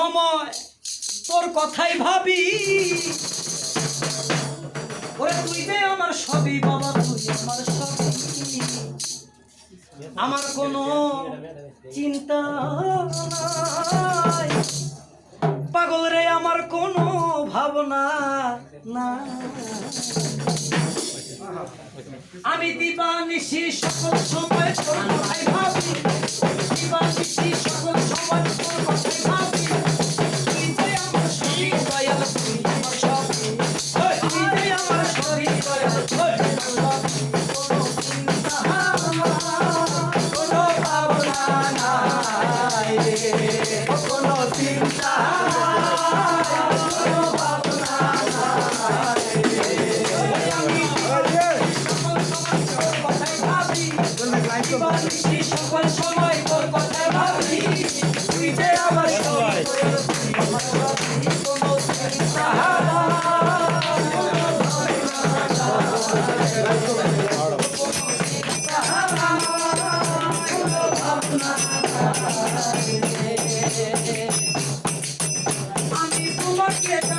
সময় তোর কথাই ভাবি। ওরে তুই যে আমার সবই বাবা, তুই আমার সবই। আমার কোনো চিন্তা নাই। পাগল রে, আমার কোনো ভাবনা না আমি দিবা নিশি সময় yeah.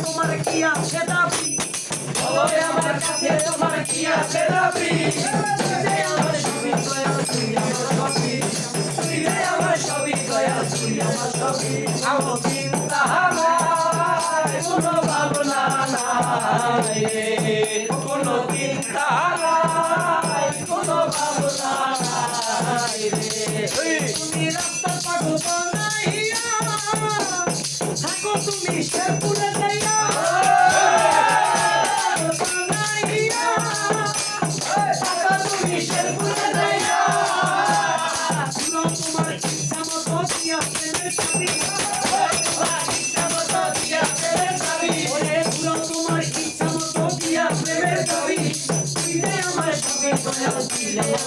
তোমার কি আছে দাবি? ওই আমার কাছে তোমার কি আছে দাবি? তুই আমার সবই দয়া তুই আমার সবই। তুই আমার সবই দয়া তুই আমার সবই। আমার চিন্তা আমার কোনো ভাবনা কোনো চিন্তা কোনো ভাবনা তুমি রাস্তা পাঠবা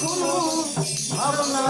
কোনো ভাবনা